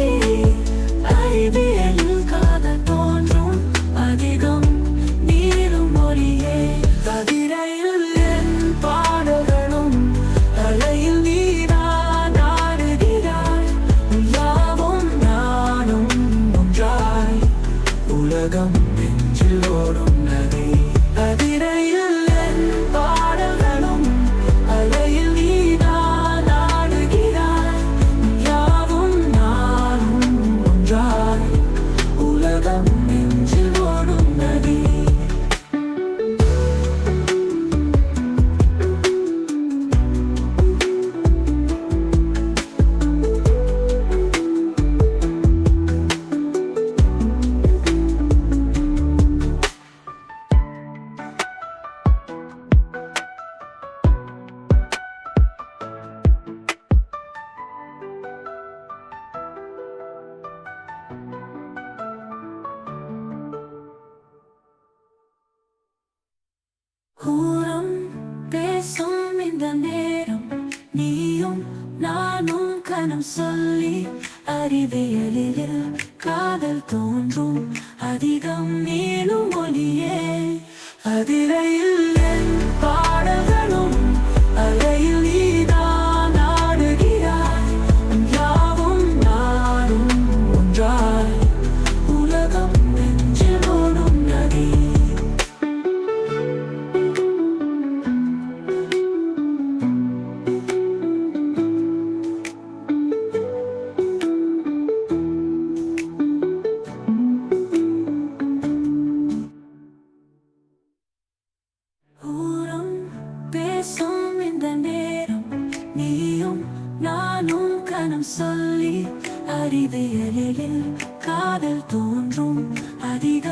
I be கூறும் பேசும் இந்த நேரம். நீயும் நானும் கணம் சொல்லி அறிவியலில் காதல் தோன்றும். அதிகம் மேலும் ஒளியே அதில் பேசும் இந்த நேரம் நீயும் நானும் கணம் சொல்லி அறிவியலில் காதல் தோன்றும் அதிக